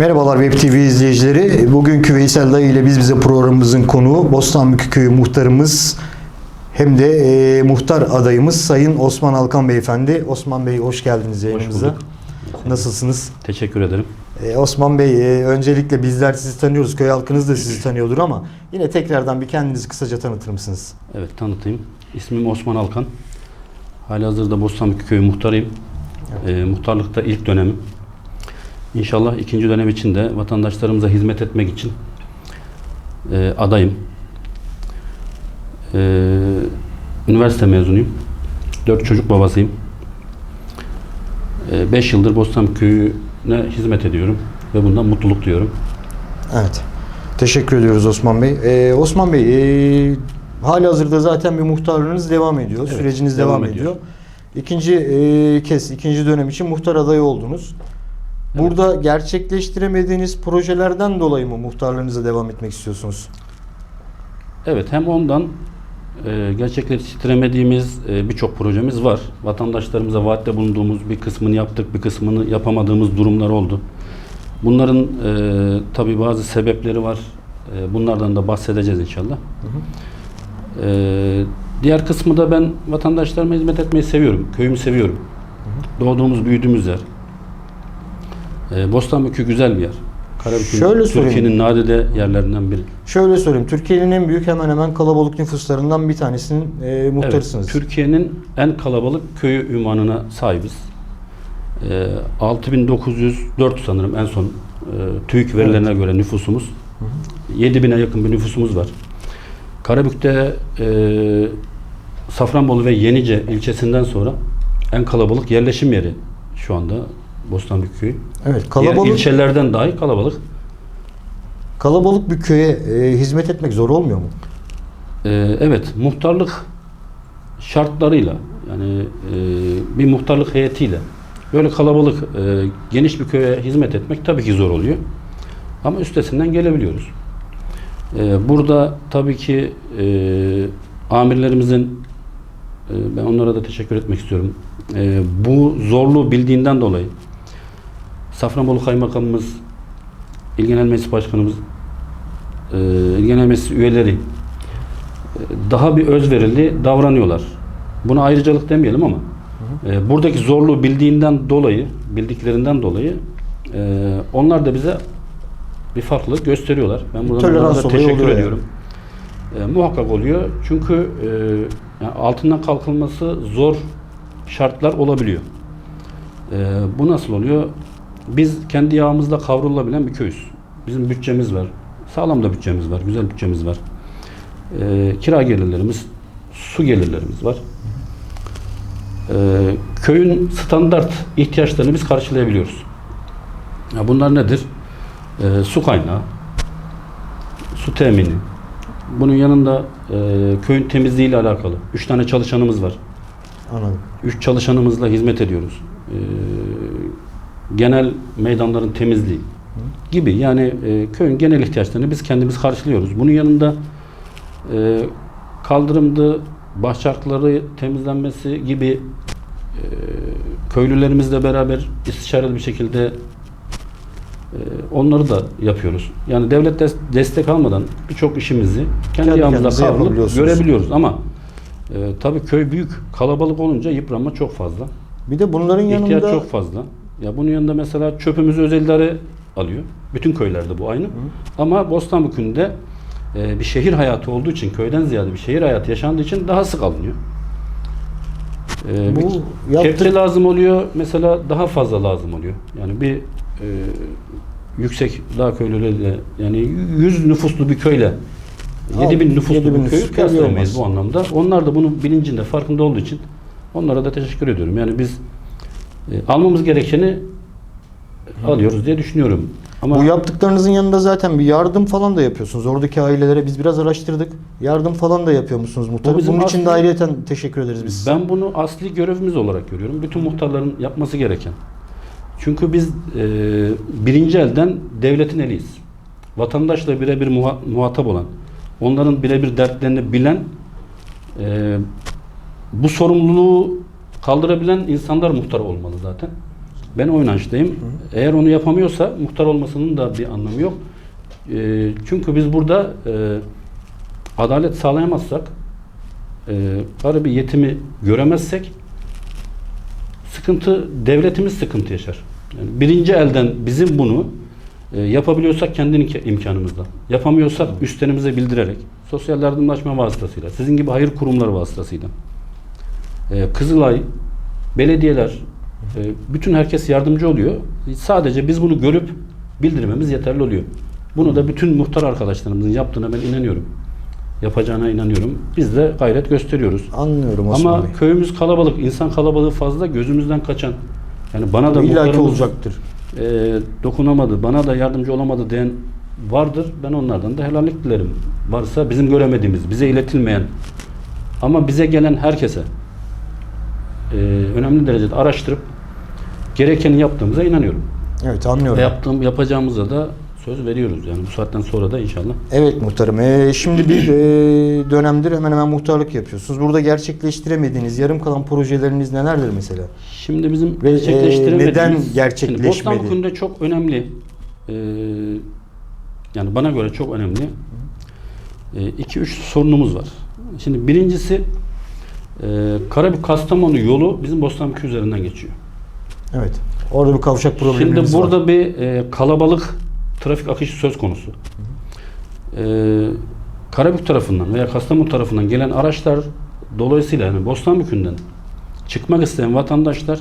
Merhabalar Web TV izleyicileri. Bugünkü Veysel Dayı ile Biz Bize programımızın konuğu Bostanbükü Köyü muhtarımız hem de e, muhtar adayımız Sayın Osman Alkan Beyefendi. Osman Bey hoş geldiniz yayınımıza. bulduk. Nasılsınız? Teşekkür ederim. E, Osman Bey e, öncelikle bizler sizi tanıyoruz. Köy halkınız da sizi tanıyordur ama yine tekrardan bir kendinizi kısaca tanıtır mısınız? Evet tanıtayım. İsmim Osman Alkan. Halihazırda Bostanbükü Köyü muhtarıyım. Ee, muhtarlıkta ilk dönemim. İnşallah ikinci dönem için de vatandaşlarımıza hizmet etmek için e, adayım. Ee, üniversite mezunuyum. Dört çocuk babasıyım. Ee, beş yıldır Bostanbükü Köyü'ne hizmet ediyorum ve bundan mutluluk duyuyorum. Evet. Teşekkür ediyoruz Osman Bey. Ee, Osman Bey, e, hali hazırda zaten bir muhtarlığınız devam ediyor. Evet, Süreciniz devam, devam ediyor. ediyor. İkinci e, kez, ikinci dönem için muhtar adayı oldunuz. Burada gerçekleştiremediğiniz projelerden dolayı mı muhtarlığınıza devam etmek istiyorsunuz? Evet hem ondan e, gerçekleştiremediğimiz e, birçok projemiz var. Vatandaşlarımıza vaatte bulunduğumuz bir kısmını yaptık, bir kısmını yapamadığımız durumlar oldu. Bunların e, tabii bazı sebepleri var. E, bunlardan da bahsedeceğiz inşallah. E, diğer kısmı da ben vatandaşlarıma hizmet etmeyi seviyorum. Köyümü seviyorum. Doğduğumuz, büyüdüğümüz yer. E, Bostanbükü güzel bir yer. Karabük'ün Şöyle söyleyeyim. Türkiye'nin nadide yerlerinden biri. Şöyle söyleyeyim, Türkiye'nin en büyük hemen hemen kalabalık nüfuslarından bir tanesinin e, muhtarısınız. Evet, Türkiye'nin en kalabalık köyü ünvanına sahibiz. Ee, 6904 sanırım en son e, TÜİK verilerine göre nüfusumuz. 7000'e yakın bir nüfusumuz var. Karabük'te e, Safranbolu ve Yenice ilçesinden sonra en kalabalık yerleşim yeri şu anda Bostanbük Köyü. evet, Diğer kalabalık ilçelerden dahi kalabalık. kalabalık bir köye e, hizmet etmek zor olmuyor mu? Ee, evet, muhtarlık şartlarıyla yani e, bir muhtarlık heyetiyle böyle kalabalık, e, geniş bir köye hizmet etmek tabii ki zor oluyor. Ama üstesinden gelebiliyoruz. E, burada tabii ki e, amirlerimizin e, ben onlara da teşekkür etmek istiyorum. E, bu zorluğu bildiğinden dolayı Safranbolu Kaymakamımız, İl Genel Meclis Başkanımız, e, İl Genel Meclis üyeleri daha bir özverili davranıyorlar. Buna ayrıcalık demeyelim ama e, buradaki zorluğu bildiğinden dolayı, bildiklerinden dolayı e, onlar da bize bir farklılık gösteriyorlar. Ben buradan Tolerans onlara teşekkür ediyorum. E, muhakkak oluyor. Çünkü e, yani altından kalkılması zor şartlar olabiliyor. E, bu nasıl oluyor? Biz kendi yağımızla kavrulabilen bir köyüz. Bizim bütçemiz var. Sağlam da bütçemiz var. Güzel bütçemiz var. E, kira gelirlerimiz, su gelirlerimiz var. E, köyün standart ihtiyaçlarını biz karşılayabiliyoruz. Ya bunlar nedir? E, su kaynağı, su temini. Bunun yanında e, köyün temizliği ile alakalı. Üç tane çalışanımız var. Anladım. Üç çalışanımızla hizmet ediyoruz. E, genel meydanların temizliği gibi yani e, köyün genel ihtiyaçlarını biz kendimiz karşılıyoruz. Bunun yanında e, kaldırımdı, bahçakları temizlenmesi gibi e, köylülerimizle beraber istişareli bir şekilde e, onları da yapıyoruz. Yani devlet des- destek almadan birçok işimizi kendi, Kendi kendinize kavrulup görebiliyoruz ama e, tabii köy büyük, kalabalık olunca yıpranma çok fazla. Bir de bunların İhtiyaç yanında çok fazla. Ya bunun yanında mesela çöpümüzü özel idare alıyor. Bütün köylerde bu aynı. Ama Bostanbükü'nde e, bir şehir hayatı olduğu için köyden ziyade bir şehir hayatı yaşandığı için daha sık alınıyor. E, Bu bir yaptık- kepçe lazım oluyor. Mesela daha fazla lazım oluyor. Yani bir e, yüksek dağ köylüleriyle yani 100 nüfuslu bir köyle Al, 7000 nüfuslu 7000 bir nüfuslu köyü köy kıyaslayamayız bu anlamda. Onlar da bunun bilincinde, farkında olduğu için onlara da teşekkür ediyorum. Yani biz e, almamız gerekeni alıyoruz diye düşünüyorum. Ama bu yaptıklarınızın yanında zaten bir yardım falan da yapıyorsunuz. Oradaki ailelere biz biraz araştırdık. Yardım falan da yapıyor musunuz muhtarım? Bu bizim Bunun için de ayrıyeten teşekkür ederiz biz. ben bunu asli görevimiz olarak görüyorum. Bütün muhtarların yapması gereken. Çünkü biz e, birinci elden devletin eliyiz. Vatandaşla birebir muha- muhatap olan, onların birebir dertlerini bilen, e, bu sorumluluğu kaldırabilen insanlar muhtar olmalı zaten. Ben o inançtayım. Eğer onu yapamıyorsa muhtar olmasının da bir anlamı yok. E, çünkü biz burada e, adalet sağlayamazsak, e, bari bir yetimi göremezsek sıkıntı, devletimiz sıkıntı yaşar. Yani birinci elden bizim bunu e, yapabiliyorsak kendi imka- imkanımızla, yapamıyorsak üstlerimize bildirerek, sosyal yardımlaşma vasıtasıyla, sizin gibi hayır kurumları vasıtasıyla, e, Kızılay, belediyeler, e, bütün herkes yardımcı oluyor. Sadece biz bunu görüp bildirmemiz yeterli oluyor. Bunu da bütün muhtar arkadaşlarımızın yaptığına ben inanıyorum. Yapacağına inanıyorum. Biz de gayret gösteriyoruz. Anlıyorum Osman Ama Bey. köyümüz kalabalık, insan kalabalığı fazla gözümüzden kaçan. Yani bana da İlla ki muhtarımız, olacaktır. e, dokunamadı, bana da yardımcı olamadı diyen vardır. Ben onlardan da helallik dilerim. Varsa bizim göremediğimiz, bize iletilmeyen ama bize gelen herkese e, önemli derecede araştırıp gerekeni yaptığımıza inanıyorum. Evet anlıyorum. Ve yaptığım, yapacağımıza da söz veriyoruz. Yani bu saatten sonra da inşallah. Evet muhtarım. Ee, şimdi bir e, dönemdir hemen hemen muhtarlık yapıyorsunuz. Burada gerçekleştiremediğiniz yarım kalan projeleriniz nelerdir mesela? Şimdi bizim Ve, e, gerçekleştiremediğimiz... neden Şimdi gerçekleşmedi? Bostanlık'ında çok önemli, e, yani bana göre çok önemli 2-3 sorunumuz var. Şimdi birincisi e, Karabük Kastamonu yolu bizim Bostanlık üzerinden geçiyor. Evet. Orada bir kavşak problemimiz Şimdi var. burada bir e, kalabalık trafik akışı söz konusu. E, Karabük tarafından veya Kastamonu tarafından gelen araçlar dolayısıyla yani Bostanbükü'nden çıkmak isteyen vatandaşlar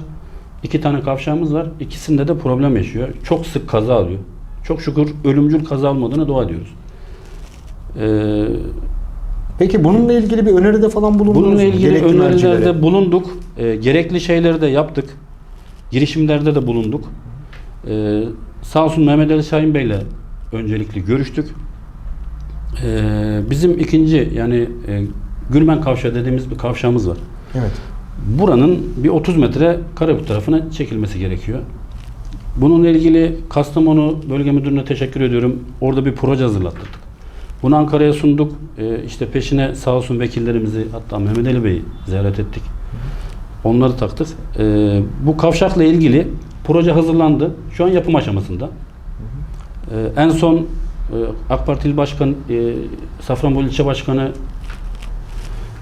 iki tane kavşağımız var. İkisinde de problem yaşıyor. Çok sık kaza alıyor. Çok şükür ölümcül kaza olmadığına dua ediyoruz. E, Peki bununla ilgili bir öneride falan bulundunuz mu? Bununla ilgili Gerekli mercilere. önerilerde bulunduk. E, gerekli şeyleri de yaptık. Girişimlerde de bulunduk. E, sağ olsun Mehmet Ali Şahin Bey'le öncelikli görüştük. E, bizim ikinci yani e, Gülmen Kavşağı dediğimiz bir kavşağımız var. Evet. Buranın bir 30 metre Karabük tarafına çekilmesi gerekiyor. Bununla ilgili Kastamonu Bölge Müdürlüğü'ne teşekkür ediyorum. Orada bir proje hazırlattırdık. Bunu Ankara'ya sunduk. Ee, işte peşine sağ olsun vekillerimizi hatta Mehmet Ali Bey'i ziyaret ettik. Onları taktık. Ee, bu kavşakla ilgili proje hazırlandı. Şu an yapım aşamasında. Ee, en son e, AK Parti İl Başkanı, e, Safranbolu İlçe Başkanı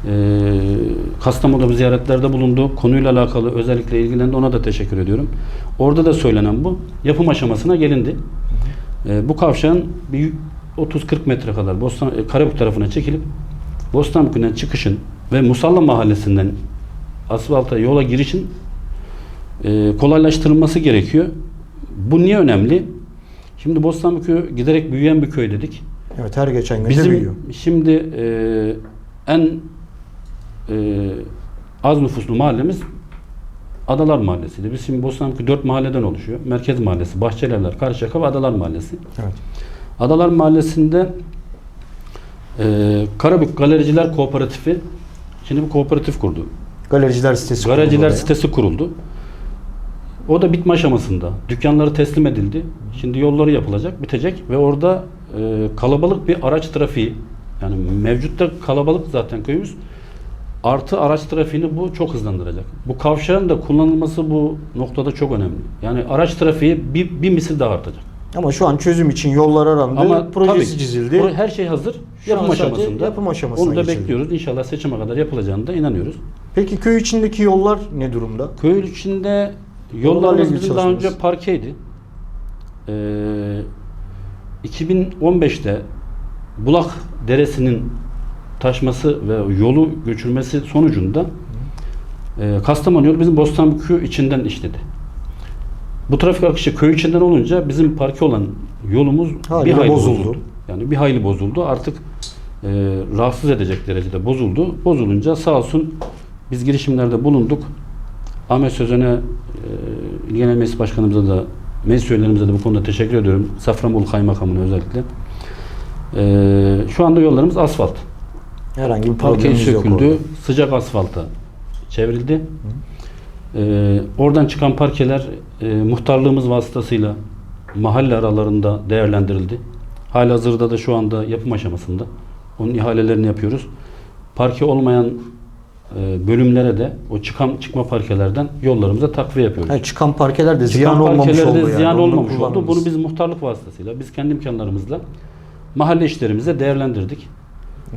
e, Kastamonu'da bir ziyaretlerde bulundu. Konuyla alakalı özellikle ilgilendi. Ona da teşekkür ediyorum. Orada da söylenen bu. Yapım aşamasına gelindi. E, bu kavşağın bir 30-40 metre kadar Bostan, e, Karabük tarafına çekilip Bostanbükü'nden çıkışın ve Musalla Mahallesi'nden asfalta yola girişin e, kolaylaştırılması gerekiyor. Bu niye önemli? Şimdi Bostanbükü giderek büyüyen bir köy dedik. Evet her geçen gün Bizim büyüyor. şimdi e, en e, az nüfuslu mahallemiz Adalar Mahallesi'ydi. Biz şimdi Bostanlık 4 mahalleden oluşuyor. Merkez Mahallesi, Bahçelievler, Karşıyaka ve Adalar Mahallesi. Evet. Adalar Mahallesi'nde e, Karabük Galericiler Kooperatifi şimdi bir kooperatif kurdu. Galericiler sitesi kuruldu Garajciler oraya. sitesi kuruldu. O da bitme aşamasında. Dükkanları teslim edildi. Şimdi yolları yapılacak, bitecek ve orada e, kalabalık bir araç trafiği yani mevcutta kalabalık zaten köyümüz. Artı araç trafiğini bu çok hızlandıracak. Bu kavşağın da kullanılması bu noktada çok önemli. Yani araç trafiği bir, bir misil daha artacak. Ama şu an çözüm için yollar arandı. Ama projesi tabii çizildi. Her şey hazır. Şu yapım aşamasında. yapım aşamasına Onu da geçildi. bekliyoruz. İnşallah seçime kadar yapılacağını da inanıyoruz. Peki köy içindeki yollar ne durumda? Köy içinde yollarımız bizim daha önce parkeydi. Ee, 2015'te Bulak Deresi'nin taşması ve yolu göçülmesi sonucunda e, Kastamonu yolu bizim Bostanbükü içinden işledi. Bu trafik akışı köy içinden olunca bizim parke olan yolumuz Haliyle bir hayli bozuldu. bozuldu. Yani bir hayli bozuldu. Artık e, rahatsız edecek derecede bozuldu. Bozulunca sağ olsun biz girişimlerde bulunduk. Ahmet Sözen'e e, İl Genel Meclis Başkanımıza da meclis üyelerimize de bu konuda teşekkür ediyorum. Safranbolu Kaymakamı'na özellikle. E, şu anda yollarımız asfalt. Herhangi bir Parke problemimiz yok söküldü. orada. Sıcak asfalta çevrildi. Ee, oradan çıkan parkeler e, muhtarlığımız vasıtasıyla mahalle aralarında değerlendirildi. Halihazırda da şu anda yapım aşamasında. Onun ihalelerini yapıyoruz. Parke olmayan e, bölümlere de o çıkan çıkma parkelerden yollarımıza takviye yapıyoruz. Ha, çıkan parkeler de ziyan Çıkan olmamış oldu yani. ziyan Onu olmamış oldu. Bunu biz muhtarlık vasıtasıyla, biz kendi imkanlarımızla mahalle işlerimize değerlendirdik.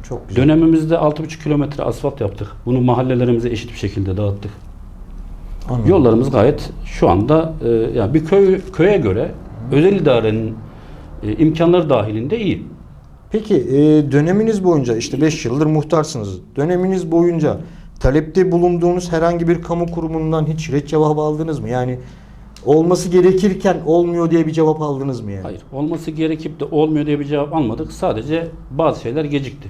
çok güzel. Dönemimizde 6,5 kilometre asfalt yaptık. Bunu mahallelerimize eşit bir şekilde dağıttık. Anladım. Yollarımız gayet şu anda e, yani bir köy köye göre özel idarenin e, imkanları dahilinde iyi. Peki e, döneminiz boyunca işte 5 yıldır muhtarsınız. Döneminiz boyunca talepte bulunduğunuz herhangi bir kamu kurumundan hiç ret cevabı aldınız mı? Yani olması gerekirken olmuyor diye bir cevap aldınız mı yani? Hayır, olması gerekip de olmuyor diye bir cevap almadık. Sadece bazı şeyler gecikti.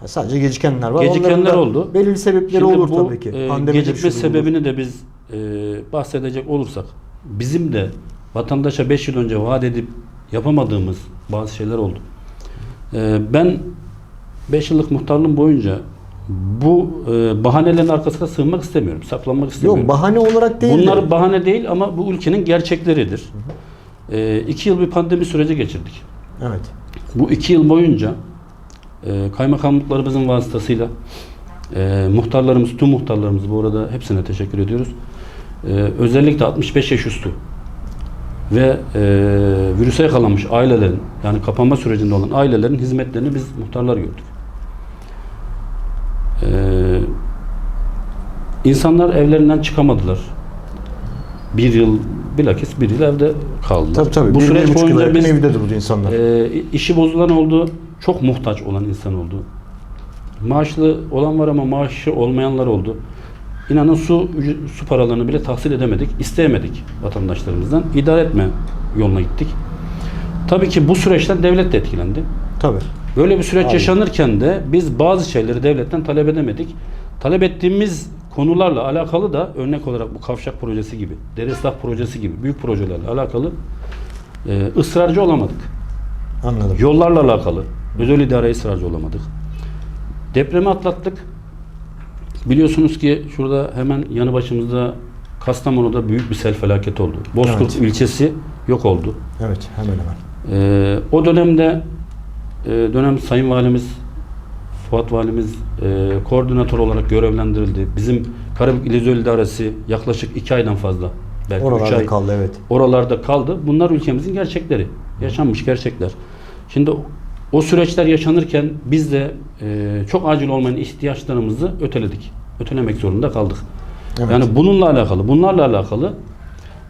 Ha, sadece gecikenler var. Gecikenler oldu. Belirli sebepleri Şimdi olur bu tabii ki. e, Pandemidir, gecikme sebebini de biz e, bahsedecek olursak bizim de vatandaşa 5 yıl önce vaat edip yapamadığımız bazı şeyler oldu. E, ben 5 yıllık muhtarlığım boyunca bu e, bahanelerin arkasına sığınmak istemiyorum. Saklanmak istemiyorum. Yok bahane olarak değil Bunlar de. bahane değil ama bu ülkenin gerçekleridir. E, iki yıl bir pandemi süreci geçirdik. Evet. Bu iki yıl boyunca e, kaymakamlıklarımızın vasıtasıyla e, muhtarlarımız, tüm muhtarlarımız bu arada hepsine teşekkür ediyoruz. E, özellikle 65 yaş üstü ve e, virüse yakalanmış ailelerin yani kapanma sürecinde olan ailelerin hizmetlerini biz muhtarlar gördük. E, insanlar evlerinden çıkamadılar. Bir yıl, bilakis bir yıl evde kaldılar. Tabii tabii. Bu bir, süreç boyunca biz evde durdu insanlar. ee, işi bozulan oldu, çok muhtaç olan insan oldu. Maaşlı olan var ama maaşı olmayanlar oldu. İnanın su su paralarını bile tahsil edemedik, isteyemedik vatandaşlarımızdan. İdare etme yoluna gittik. Tabii ki bu süreçten devlet de etkilendi. tabii. Böyle bir süreç Abi. yaşanırken de biz bazı şeyleri devletten talep edemedik. Talep ettiğimiz konularla alakalı da örnek olarak bu kavşak projesi gibi, dere projesi gibi büyük projelerle alakalı e, ısrarcı olamadık. Anladım. Yollarla alakalı özel idare ısrarcı olamadık. Depremi atlattık. Biliyorsunuz ki şurada hemen yanı başımızda Kastamonu'da büyük bir sel felaketi oldu. Bozkurt Evet. ilçesi yok oldu. Evet hemen hemen. Ee, o dönemde e, dönem Sayın Valimiz Fuat Valimiz e, koordinatör olarak görevlendirildi. Bizim Karabük İl Özel İdaresi yaklaşık iki aydan fazla belki üç Oralarda ay kaldı evet. oralarda kaldı. Bunlar ülkemizin gerçekleri. Yaşanmış gerçekler. Şimdi o- süreçler yaşanırken biz de e, çok acil olmayan ihtiyaçlarımızı öteledik. Ötelemek zorunda kaldık. Evet. Yani bununla alakalı, bunlarla alakalı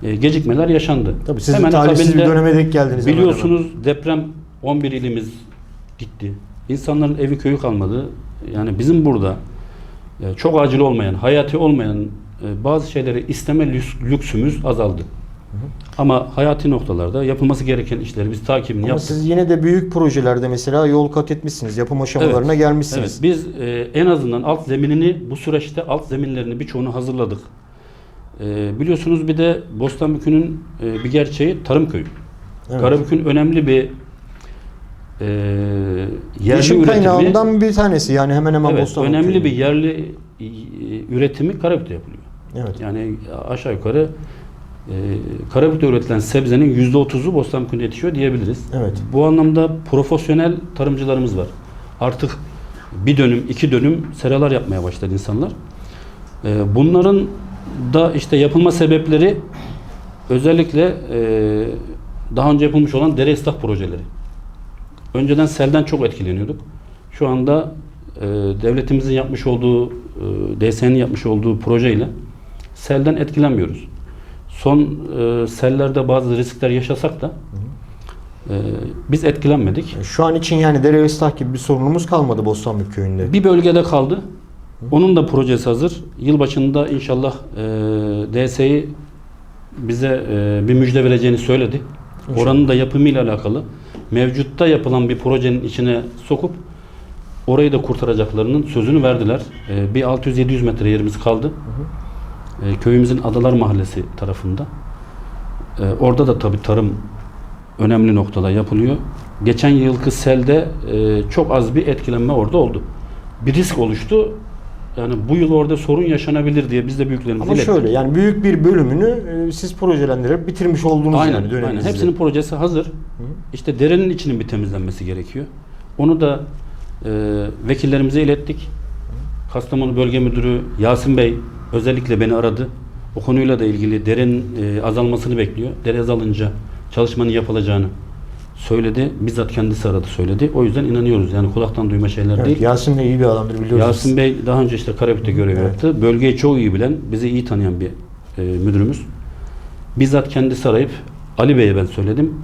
e, gecikmeler yaşandı. Tabii siz Hemen talihsiz bir döneme denk geldiniz. hemen Biliyorsunuz deprem 11 ilimiz gitti. İnsanların evi köyü kalmadı. Yani bizim burada e, çok acil olmayan, hayati olmayan e, bazı şeyleri isteme lüks- lüksümüz azaldı. Ama hayati noktalarda yapılması gereken işleri biz takibini Ama yaptık. siz yine de büyük projelerde mesela yol kat etmişsiniz. Yapım aşamalarına gelmişsiniz. Evet, biz e, en azından alt zeminini bu süreçte alt zeminlerini birçoğunu hazırladık. E, biliyorsunuz bir de Bostanbükü'nün e, bir gerçeği tarım köyü. Evet. Karabük'ün önemli bir e, yerli Yaşam üretimi, kaynağından bir tanesi yani hemen hemen evet, Bostanlı önemli köyü. bir yerli e, üretimi Karabük'te yapılıyor. Evet. Yani aşağı yukarı Karabük'te üretilen sebzenin %30'u Bostanbükü'nde yetişiyor diyebiliriz. Evet. Bu anlamda profesyonel tarımcılarımız var. Artık bir dönüm, iki dönüm seralar yapmaya başladı insanlar. Ee, bunların da işte yapılma sebepleri özellikle e, daha önce yapılmış olan dere ıslah projeleri. Önceden selden çok etkileniyorduk. Şu anda e, devletimizin yapmış olduğu, e, DSE'nin yapmış olduğu projeyle selden etkilenmiyoruz. Son e, sellerde bazı riskler yaşasak da e, biz etkilenmedik. Şu an için yani dere ıslah gibi bir sorunumuz kalmadı Bostanlı köyünde. Bir bölgede kaldı. Onun da projesi hazır. Yılbaşında inşallah e, DSE'yi bize e, bir müjde vereceğini söyledi. İnşallah. Oranın da yapımıyla alakalı mevcutta yapılan bir projenin içine sokup orayı da kurtaracaklarının sözünü verdiler. E, bir 600-700 metre yerimiz kaldı. E, köyümüzün Adalar Mahallesi tarafında. E, orada da tabii tarım önemli noktada yapılıyor. Geçen yılki selde e, çok az bir etkilenme orada oldu. Bir risk oluştu. Yani bu yıl orada sorun yaşanabilir diye biz de büyüklerimize Ama ilettik. şöyle yani büyük bir bölümünü e, siz projelendirip bitirmiş oldunuz Aynen, yani aynen. döneminizde. Hepsinin projesi hazır. İşte derenin içinin bir temizlenmesi gerekiyor. Onu da e, vekillerimize ilettik. Kastamonu Bölge Müdürü Yasin Bey özellikle beni aradı. O konuyla da ilgili derenin e, azalmasını bekliyor. Dere azalınca çalışmanın yapılacağını söyledi. Bizzat kendisi aradı söyledi. O yüzden inanıyoruz. Yani kulaktan duyma şeyler Evet, değil. Yasin de iyi bir adamdır biliyoruz. Yasin Bey daha önce işte Karabük'te görev Evet. yaptı. Bölgeyi çok iyi bilen, bizi iyi tanıyan bir e, müdürümüz. Bizzat kendisi arayıp Ali Bey'e ben söyledim.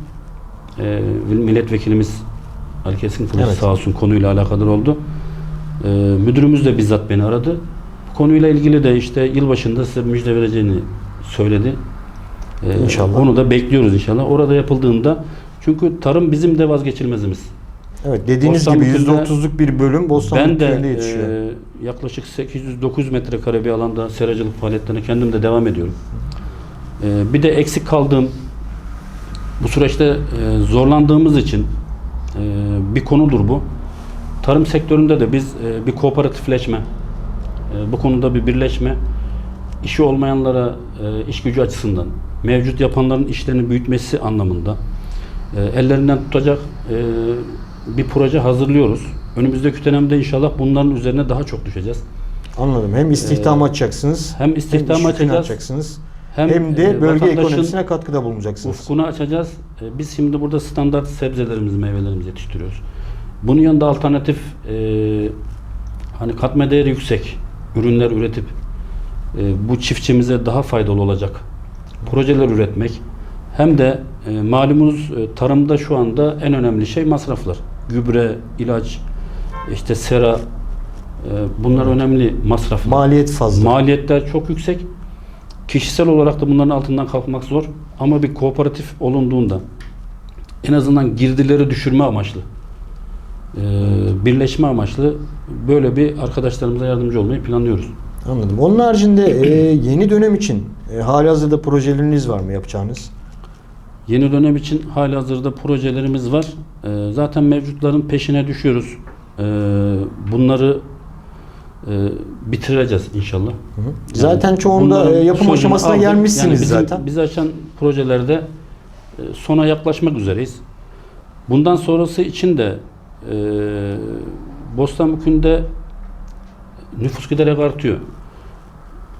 E, milletvekilimiz Ali Keskin Kılıç Evet. sağ olsun konuyla alakadar oldu. E, müdürümüz de bizzat beni aradı. Konuyla ilgili de işte yılbaşında size müjde vereceğini söyledi. E, İnşallah. Onu da bekliyoruz inşallah. Orada yapıldığında çünkü tarım bizim de vazgeçilmezimiz. Evet dediğiniz gibi Bostanbükü'nde- %30'luk bir bölüm Bostanlı Ben de köyünde yetişiyor. e, yaklaşık 809 metrekare bir alanda seracılık faaliyetlerine kendim de devam ediyorum. E, bir de eksik kaldığım bu süreçte e, zorlandığımız için e, bir konudur bu. Tarım sektöründe de biz e, bir kooperatifleşme, e, bu konuda bir birleşme, işi olmayanlara e, iş gücü açısından, mevcut yapanların işlerini büyütmesi anlamında e, ellerinden tutacak e, bir proje hazırlıyoruz. Önümüzdeki dönemde inşallah bunların üzerine daha çok düşeceğiz. Anladım. Hem istihdam açacaksınız. e, hem istihdam yükünü açacağız, açacaksınız. Hem, Hem, de e, bölge ekonomisine katkıda bulunacaksınız. Ufkunu açacağız. E, Biz şimdi burada standart sebzelerimizi, meyvelerimizi yetiştiriyoruz. Bunun yanında alternatif e, hani katma değeri yüksek ürünler üretip e, bu çiftçimize daha faydalı olacak projeler üretmek hem de e, malumunuz e, tarımda şu anda en önemli şey masraflar. Gübre, ilaç, işte sera e, bunlar önemli masraflar. Maliyet fazla. Maliyetler çok yüksek. Kişisel olarak da bunların altından kalkmak zor. Ama bir kooperatif olunduğunda en azından girdileri düşürme amaçlı, e, birleşme amaçlı böyle bir arkadaşlarımıza yardımcı olmayı planlıyoruz. Anladım. Onun haricinde e, yeni dönem için e, halihazırda projeleriniz var mı yapacağınız? Yeni dönem için halihazırda projelerimiz var. E, zaten mevcutların peşine düşüyoruz. E, bunları e, bitireceğiz inşallah. Hı hı. Zaten çoğunda e, yapım aşamasına aldık. gelmişsiniz Yani bizim- zaten. Bizi açan projelerde e, sona yaklaşmak üzereyiz. Bundan sonrası için de e, Bostanbükü'nde nüfus giderek artıyor.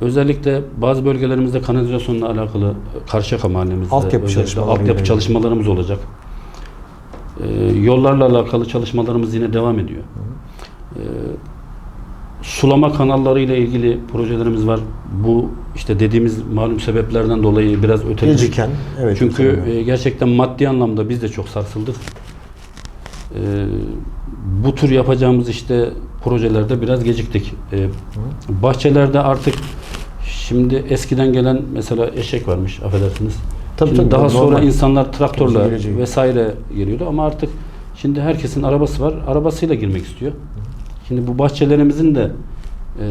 Özellikle bazı bölgelerimizde kanalizasyonla alakalı Karşıyaka mahallemizde Altyapı çalışmaları altyapı çalışmalarımız olacak. E, yollarla alakalı çalışmalarımız yine devam ediyor. E, sulama kanalları ile ilgili projelerimiz var. Bu işte dediğimiz malum sebeplerden dolayı biraz öteledik. Geciken. Evet. Çünkü muhtemelen. e, gerçekten maddi anlamda biz de çok sarsıldık. E, bu tür yapacağımız işte projelerde biraz geciktik. E, bahçelerde artık şimdi eskiden gelen mesela eşek varmış affedersiniz. Tabii, Şimdi tabii, daha normal. sonra insanlar traktörle vesaire geliyordu ama artık şimdi herkesin arabası var. Arabasıyla girmek istiyor. Şimdi bu bahçelerimizin de e,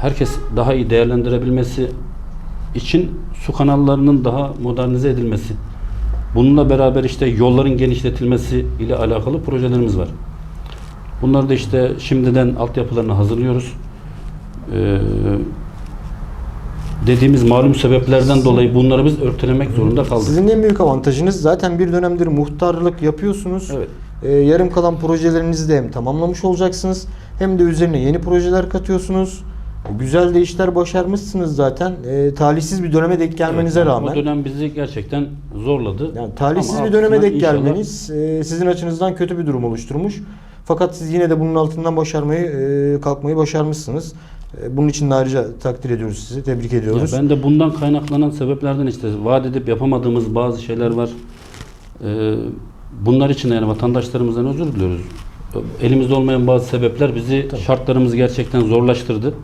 herkes daha iyi değerlendirebilmesi için su kanallarının daha modernize edilmesi, bununla beraber işte yolların genişletilmesi ile alakalı projelerimiz var. Bunları da işte şimdiden altyapılarını hazırlıyoruz. Ee, dediğimiz malum sebeplerden dolayı bunları biz örtelemek zorunda kaldık. Sizin en büyük avantajınız zaten bir dönemdir muhtarlık yapıyorsunuz. Evet. Ee, yarım kalan projelerinizi de hem tamamlamış olacaksınız hem de üzerine yeni projeler katıyorsunuz. Güzel de işler başarmışsınız zaten. Ee, talihsiz bir döneme denk gelmenize Evet, rağmen. O dönem bizi gerçekten zorladı. Yani talihsiz Ama bir döneme denk gelmeniz e, sizin açınızdan kötü bir durum oluşturmuş. Fakat siz yine de bunun altından başarmayı, e, kalkmayı başarmışsınız. E, bunun için de ayrıca takdir ediyoruz sizi, tebrik Ya ediyoruz. ben de bundan kaynaklanan sebeplerden işte vaat edip yapamadığımız bazı şeyler var. Ee, bunlar için yani vatandaşlarımızdan özür diliyoruz. Elimizde olmayan bazı sebepler bizi şartlarımızı gerçekten zorlaştırdı.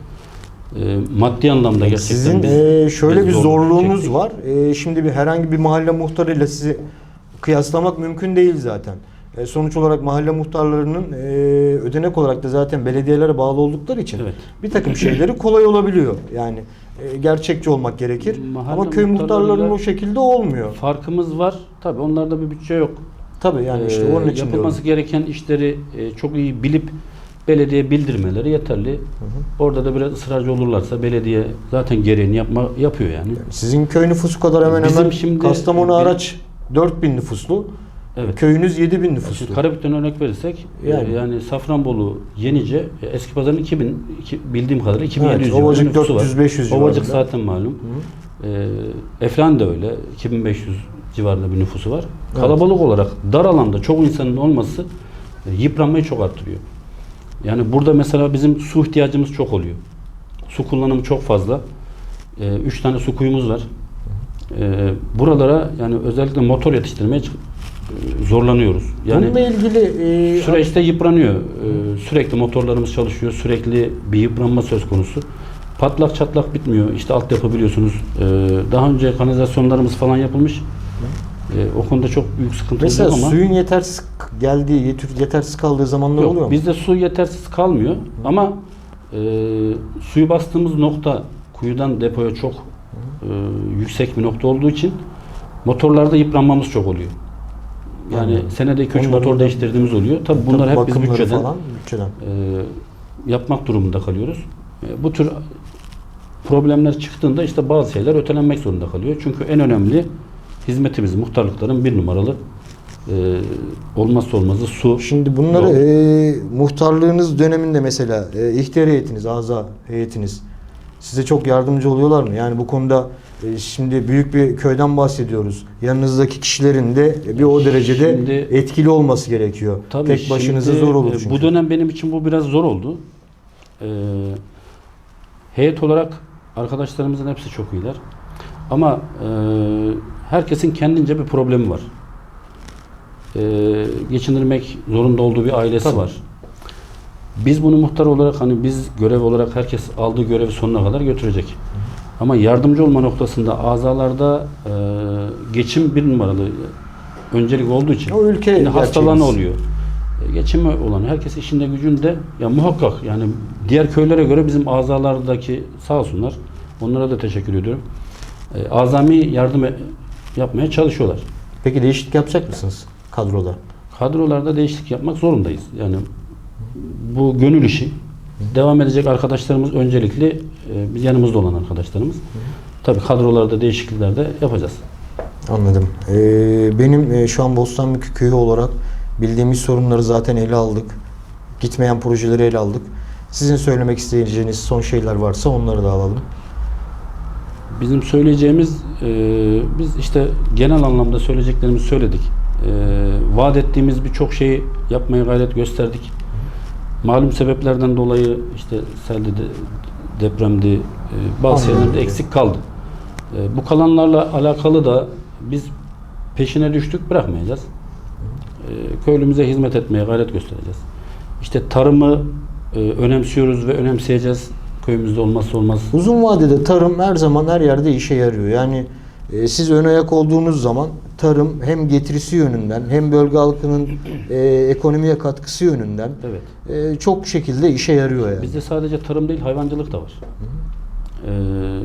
Ee, maddi anlamda gerçekten Sizin biz, e, şöyle biz bir zorluğunuz çektik. var. E, şimdi bir herhangi bir mahalle muhtarıyla sizi kıyaslamak mümkün değil zaten. E, sonuç olarak mahalle muhtarlarının e, ödenek olarak da zaten belediyelere bağlı oldukları için Evet. bir takım şeyleri kolay olabiliyor. Yani e, gerçekçi olmak gerekir. Mahalle Ama köy muhtarlarının o şekilde olmuyor. Farkımız var. Tabii onlarda bir bütçe yok. Tabii yani işte Ee, onun için yapılması diyorum. gereken işleri e, çok iyi bilip belediye bildirmeleri yeterli. Orada da biraz ısrarcı olurlarsa belediye zaten gereğini yapma yapıyor yani. Sizin köy nüfusu kadar hemen Bizim hemen şimdi- Kastamonu bir- Araç 4000 nüfuslu. Evet. Köyünüz 7000 Şimdi nüfuslu. Karabük'ten örnek verirsek Yani. yani, yani Safranbolu, Yenice, e, eski pazarın 2000 iki- bildiğim kadarıyla 2700 Evet, Ovacık nüfusu var. 400-500 Ovacık civarında. zaten malum. Ee, Eflan da öyle 2500 civarında bir nüfusu var. Kalabalık olarak dar alanda çok insanın olması e, yıpranmayı çok arttırıyor. Yani burada mesela bizim su ihtiyacımız çok oluyor. Su kullanımı çok fazla. Ee, üç tane su kuyumuz var. Ee, buralara yani özellikle motor yetiştirmeye e, zorlanıyoruz. Yani Bununla ilgili e, Süreçte yıpranıyor. Ee, sürekli motorlarımız çalışıyor. Sürekli bir yıpranma söz konusu. Patlak çatlak bitmiyor. İşte altyapı biliyorsunuz. Ee, daha önce kanalizasyonlarımız falan yapılmış. Ee, o konuda çok büyük sıkıntı mesela yok ama suyun yetersiz geldiği, yet- yetersiz kaldığı zamanlar yok, oluyor mu? bizde su yetersiz kalmıyor. Ama e, suyu bastığımız nokta kuyudan depoya çok e, yüksek bir nokta olduğu için motorlarda yıpranmamız çok oluyor. Yani Anladım. senede 2-3 Onların motor değiştirdiğimiz oluyor. Tabii bunlar hep biz bütçeden falan bütçeden. e, yapmak durumunda kalıyoruz. E, bu tür problemler çıktığında işte bazı şeyler ötelenmek zorunda kalıyor. Çünkü en önemli hizmetimiz muhtarlıkların bir numaralı e, olmazsa olmazı su. Şimdi bunları Yol. e, muhtarlığınız döneminde mesela e, ihtiyar heyetiniz, aza heyetiniz size çok yardımcı oluyorlar mı? Yani bu konuda şimdi büyük bir köyden bahsediyoruz. Yanınızdaki kişilerin de e, bir o derecede Şimdi- etkili olması gerekiyor. Tabii Tek başınıza şimdi, zor olur e, çünkü. Bu dönem benim için bu biraz zor oldu. E, heyet olarak arkadaşlarımızın hepsi çok iyiler. Ama e, herkesin kendince bir problemi var. E, geçindirmek zorunda olduğu bir ailesi Tabii. var. Biz bunu muhtar olarak hani biz görev olarak herkes aldığı görevi sonuna kadar götürecek. Ama yardımcı olma noktasında azalarda e, geçim bir numaralı öncelik olduğu için O ülke Şimdi hastalan oluyor. E, Geçimi olan herkes işinde gücünde ya muhakkak yani diğer köylere göre bizim azalardaki sağ olsunlar. Onlara da teşekkür ediyorum. E, azami yardım e- yapmaya çalışıyorlar. Peki değişiklik yapacak mısınız kadroda? Kadrolarda değişiklik yapmak zorundayız. Yani bu gönül işi. Devam edecek arkadaşlarımız öncelikli e, biz yanımızda olan arkadaşlarımız. Tabii kadrolarda değişiklikler de yapacağız. Anladım. Ee, benim e, şu an Bostanbükü köyü olarak bildiğimiz sorunları zaten ele aldık. Gitmeyen projeleri ele aldık. Sizin söylemek isteyeceğiniz son şeyler varsa onları da alalım. Bizim söyleyeceğimiz, e, biz işte genel anlamda söyleyeceklerimizi söyledik. E, vaat ettiğimiz birçok şeyi yapmaya gayret gösterdik. Malum sebeplerden dolayı işte selde de, depremdi, e, bazı Anladım. şeylerde eksik kaldı. E, bu kalanlarla alakalı da biz peşine düştük, bırakmayacağız. E, köylümüze hizmet etmeye gayret göstereceğiz. İşte tarımı e, önemsiyoruz ve önemseyeceğiz. Köyümüzde olmazsa olmaz. Uzun vadede tarım her zaman her yerde işe yarıyor. Yani e, siz ön ayak olduğunuz zaman tarım hem getirisi yönünden hem bölge halkının e, ekonomiye katkısı yönünden Evet. e, çok şekilde işe yarıyor yani. Bizde sadece tarım değil hayvancılık da var. Ee,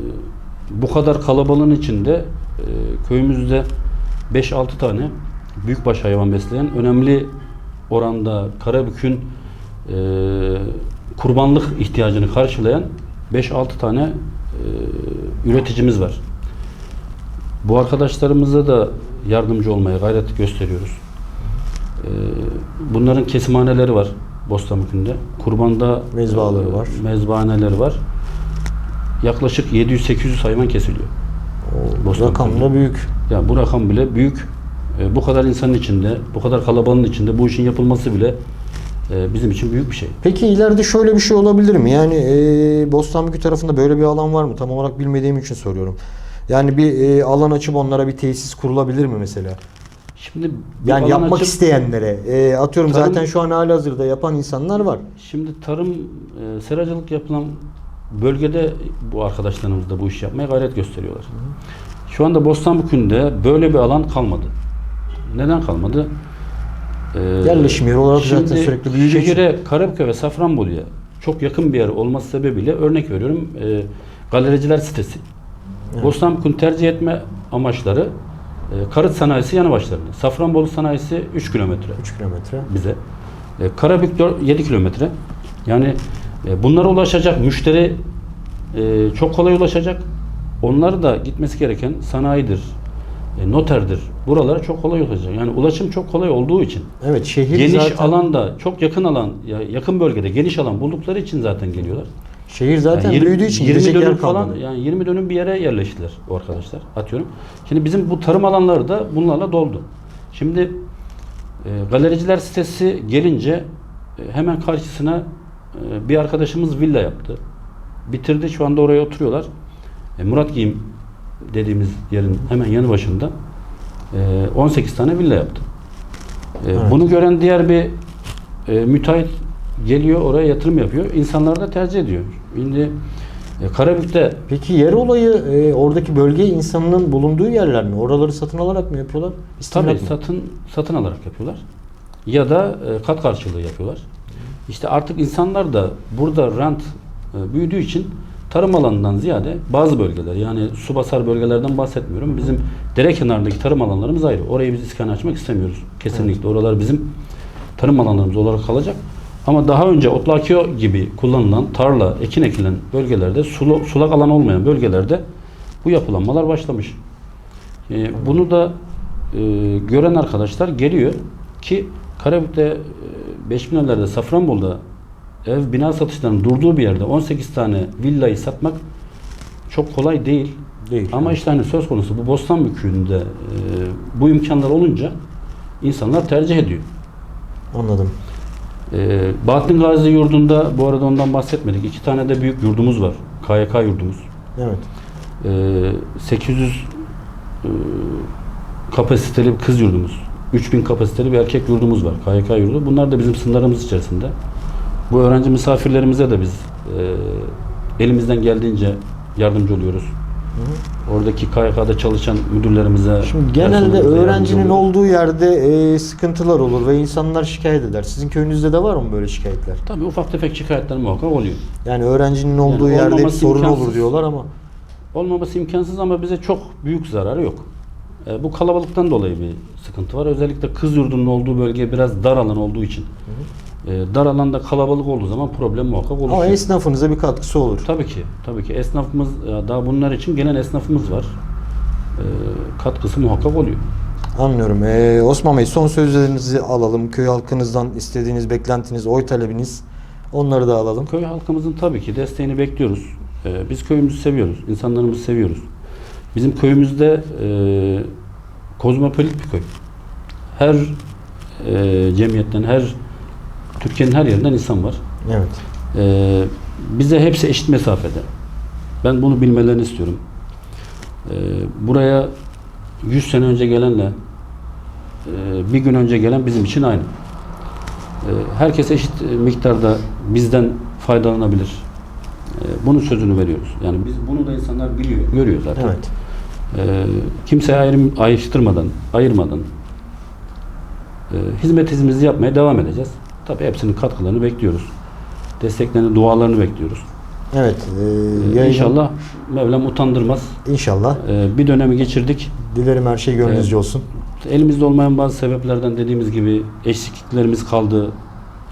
bu kadar kalabalığın içinde e, köyümüzde 5-6 tane büyükbaş hayvan besleyen önemli oranda Karabük'ün e, kurbanlık ihtiyacını karşılayan 5-6 tane e, üreticimiz var. Bu arkadaşlarımıza da yardımcı olmaya gayret gösteriyoruz. Ee, bunların kesimhaneleri var Bostanbükü'nde. Kurbanda Mezbahaları e, var. Mezbahaneleri var. Yaklaşık 700-800 hayvan kesiliyor. O rakam da büyük. Ya bu rakam bile büyük. E, bu kadar insanın içinde, bu kadar kalabalığın içinde bu işin yapılması bile e, bizim için büyük bir şey. Peki ileride şöyle bir şey olabilir mi? Yani e, Bostanbükü tarafında böyle bir alan var mı? Tam olarak bilmediğim için soruyorum. Yani bir e, alan açıp onlara bir tesis kurulabilir mi mesela? Şimdi bir Yani alan yapmak açıp- isteyenlere. E, atıyorum Tarım- zaten şu an halihazırda yapan insanlar var. Şimdi tarım, e, seracılık yapılan bölgede bu arkadaşlarımız da bu iş yapmaya gayret gösteriyorlar. Şu anda Bostanbükü'nde böyle bir alan kalmadı. Neden kalmadı? Ee, Yerleşim yeri olarak zaten şimdi sürekli büyüdüğü için. Şehire, Karabük'e ve Safranbolu'ya çok yakın bir yer olması sebebiyle örnek veriyorum e, galericiler sitesi. Bostanbükü'nü tercih etme amaçları e, karıt sanayisi yanı başlarında. Safranbolu sanayisi 3 kilometre 3 kilometre. bize. E, Karabük 4, 7 kilometre. Yani e, bunlara ulaşacak müşteri e, çok kolay ulaşacak. Onları da gitmesi gereken sanayidir, e, noterdir. Buralara çok kolay olacak. Yani ulaşım çok kolay olduğu için. Evet şehir geniş zaten alanda, çok yakın alan, ya yakın bölgede geniş alan buldukları için zaten geliyorlar. Şehir zaten Yani yirmi- büyüdüğü için 20 gidecek dönüm yer falan kalmadı. yani 20 dönüm bir yere yerleştiler o arkadaşlar atıyorum. Şimdi bizim bu tarım alanları da bunlarla doldu. Şimdi e, galericiler sitesi gelince e, hemen karşısına e, bir arkadaşımız villa yaptı. Bitirdi şu anda oraya oturuyorlar. E, Murat Giyim dediğimiz yerin hemen yanı başında e, 18 tane villa yaptı. E, Evet. Bunu gören diğer bir e, müteahhit geliyor oraya yatırım yapıyor. İnsanlar da tercih ediyor. Şimdi e, Karabük'te Peki yer olayı e, oradaki bölge insanının bulunduğu yerler mi? Oraları satın alarak mı yapıyorlar? İstimlak tabii mı? satın satın alarak yapıyorlar. Ya da e, kat karşılığı yapıyorlar. İşte artık insanlar da burada rent e, büyüdüğü için tarım alanından ziyade bazı bölgeler yani su basar bölgelerden bahsetmiyorum. Bizim dere kenarındaki tarım alanlarımız ayrı. Orayı biz iskan açmak istemiyoruz. Kesinlikle. Oralar bizim tarım alanlarımız olarak kalacak. Ama daha önce otlakio gibi kullanılan tarla, ekin ekilen bölgelerde, sulu, sulak alan olmayan bölgelerde bu yapılanmalar başlamış. E, bunu da e, gören arkadaşlar geliyor ki Karabük'te e, 5000 evlerde Safranbolu'da ev bina satışlarının durduğu bir yerde 18 tane villayı satmak çok kolay değil. Değil. Ama işte hani söz konusu bu Bostanbükü'nde e, bu imkanlar olunca insanlar tercih ediyor. Anladım. E, Bahattin Gazi yurdunda bu arada ondan bahsetmedik. İki tane de büyük yurdumuz var. KYK yurdumuz. Evet. Ee, 800 e, kapasiteli bir kız yurdumuz. 3000 kapasiteli bir erkek yurdumuz var. KYK yurdu. Bunlar da bizim sınırlarımız içerisinde. Bu öğrenci misafirlerimize de biz e, elimizden geldiğince yardımcı oluyoruz. Oradaki KYK'da çalışan müdürlerimize Şimdi genelde personelimize yardımcı öğrencinin oluyoruz. olduğu yerde e, sıkıntılar olur ve insanlar şikayet eder. Sizin köyünüzde de var mı böyle şikayetler? Tabii ufak tefek şikayetler muhakkak oluyor. Yani öğrencinin olduğu yerde bir olmaması sorun imkansız. olur diyorlar ama Olmaması imkansız ama bize çok büyük zararı yok. E, bu kalabalıktan dolayı bir sıkıntı var. Özellikle kız yurdunun olduğu bölge biraz dar alan olduğu için. E, dar alanda kalabalık olduğu zaman problem muhakkak oluşuyor. ama esnafınıza bir katkısı olur. Tabii ki, tabii ki. Esnafımız, e, daha bunlar için gelen esnafımız var. E, katkısı muhakkak oluyor. Anlıyorum. Ee, Osman Bey son sözlerinizi alalım. Köy halkınızdan istediğiniz beklentiniz, oy talebiniz onları da alalım. Köy halkımızın tabii ki desteğini bekliyoruz. E, biz köyümüzü seviyoruz, insanlarımızı seviyoruz. Bizim köyümüzde e, kozmopolit bir köy. Her e, cemiyetten, her Türkiye'nin her yerinden insan var. Evet. Ee, bize hepsi eşit mesafede. Ben bunu bilmelerini istiyorum. Ee, buraya 100 sene önce gelenle e, bir gün önce gelen bizim için aynı. Ee, herkes eşit miktarda bizden faydalanabilir. Ee, bunun sözünü veriyoruz. Yani biz bunu da insanlar biliyor, görüyor zaten. Evet. Ee, kimseye ayrım, ayrıştırmadan, ayırmadan e, hizmetimizi yapmaya devam edeceğiz. Tabii hepsinin katkılarını bekliyoruz. Desteklerini, dualarını bekliyoruz. Evet. Ee, E, yayın- İnşallah Mevlam utandırmaz. İnşallah. Ee, bir dönemi geçirdik. Dilerim her şey gönlünüzce Evet. olsun. Elimizde olmayan bazı sebeplerden dediğimiz gibi eksikliklerimiz kaldı,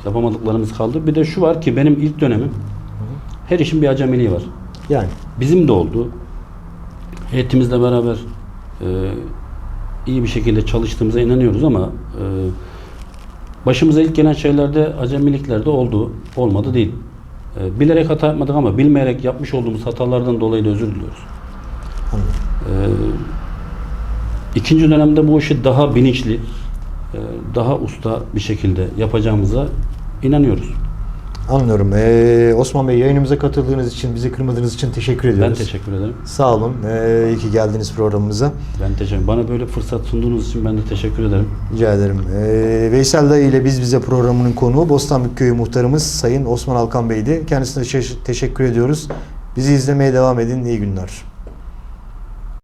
yapamadıklarımız kaldı. Bir de şu var ki benim ilk dönemim her işin bir acemiliği var. Yani Bizim de oldu. Heyetimizle beraber e, iyi bir şekilde çalıştığımıza inanıyoruz ama e, başımıza ilk gelen şeylerde acemiliklerde oldu, olmadı değil. E, bilerek hata yapmadık ama bilmeyerek yapmış olduğumuz hatalardan dolayı da özür diliyoruz. E, ikinci dönemde bu işi daha bilinçli, e, daha usta bir şekilde yapacağımıza inanıyoruz. Anlıyorum. Ee, Osman Bey yayınımıza katıldığınız için, bizi kırmadığınız için teşekkür Ben ediyoruz. teşekkür ederim. Sağ olun. Ee, iyi ki geldiniz programımıza. Ben teşekkür Bana böyle fırsat sunduğunuz için ben de teşekkür ederim. Rica ederim. Ee, Veysel Dayı ile Biz Bize programının konuğu Bostanbük Köyü muhtarımız Sayın Osman Alkan Bey'di. Kendisine teşekkür ediyoruz. Bizi izlemeye devam edin. İyi günler.